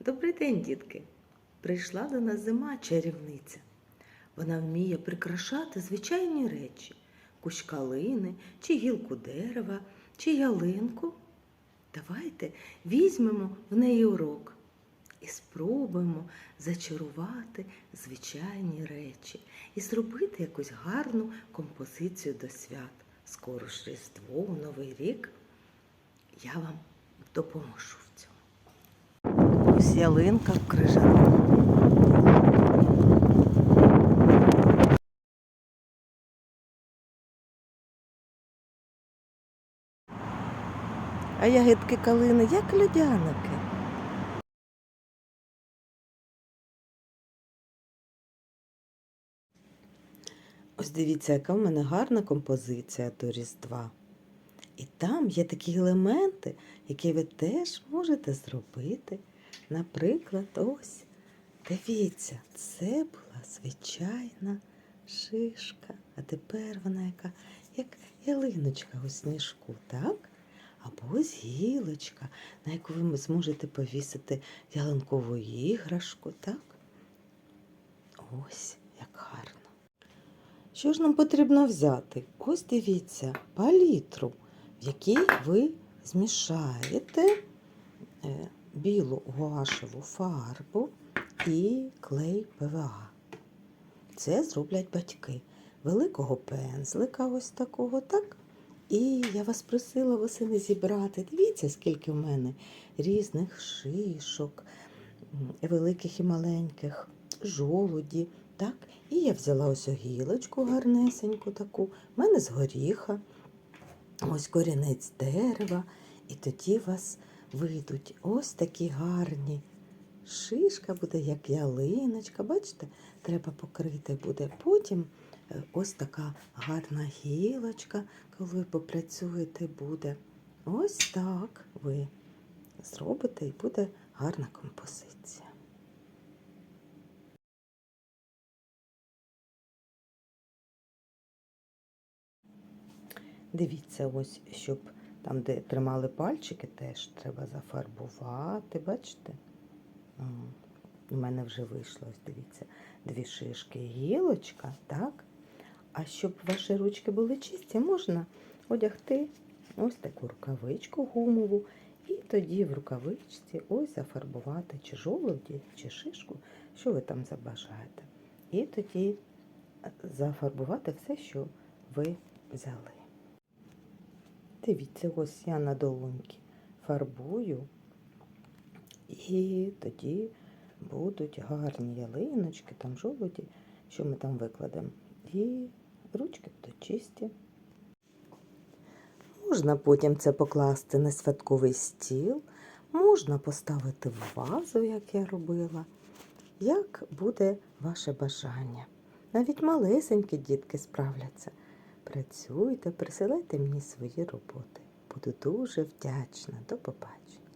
Добрий день, дітки! Прийшла до нас зима чарівниця. Вона вміє прикрашати звичайні речі, кущ калини, чи гілку дерева, чи ялинку. Давайте візьмемо в неї урок і спробуємо зачарувати звичайні речі і зробити якусь гарну композицію до свят. Скоро ж Різдво, Новий рік. Я вам допоможу в цьому. Ось ялинка в крижаному. А ягідки калини як льодяники. Ось дивіться, яка в мене гарна композиція до Різдва. І там є такі елементи, які ви теж можете зробити. Наприклад, ось, дивіться, це була звичайна шишка, а тепер вона яка, як ялиночка у сніжку, так? Або ось гілочка, на яку ви зможете повісити ялинкову іграшку, так? Ось як гарно. Що ж нам потрібно взяти? Ось дивіться, палітру, в якій ви змішаєте е, білу гуашеву фарбу і клей ПВА. Це зроблять батьки. Великого пензлика ось такого, так? І я вас просила восени зібрати. Дивіться, скільки в мене різних шишок, великих і маленьких, жолуді. Так? І я взяла ось гілочку гарнесеньку таку, в мене з горіха, ось корінець дерева, і тоді вас вийдуть ось такі гарні. Шишка буде, як ялиночка, бачите, треба покрити буде. Потім е, ось така гарна гілочка, коли ви попрацюєте, буде. Ось так ви зробите і буде гарна композиція. Дивіться, ось, щоб там, де тримали пальчики, теж треба зафарбувати. Бачите? У мене вже вийшло, ось дивіться, дві шишки, гілочка, так? А щоб ваші ручки були чисті, можна одягти ось таку рукавичку гумову, і тоді в рукавичці ось зафарбувати чи жолуді, чи шишку, що ви там забажаєте. І тоді зафарбувати все, що ви взяли. Дивіться, ось я на долоньки фарбую, і тоді будуть гарні ялиночки, там жолуді, що ми там викладемо. І ручки будуть чисті. Можна потім це покласти на святковий стіл, можна поставити в вазу, як я робила. Як буде ваше бажання? Навіть малесенькі дітки справляться. Працюйте, присилайте мені свої роботи. Буду дуже вдячна. До побачення.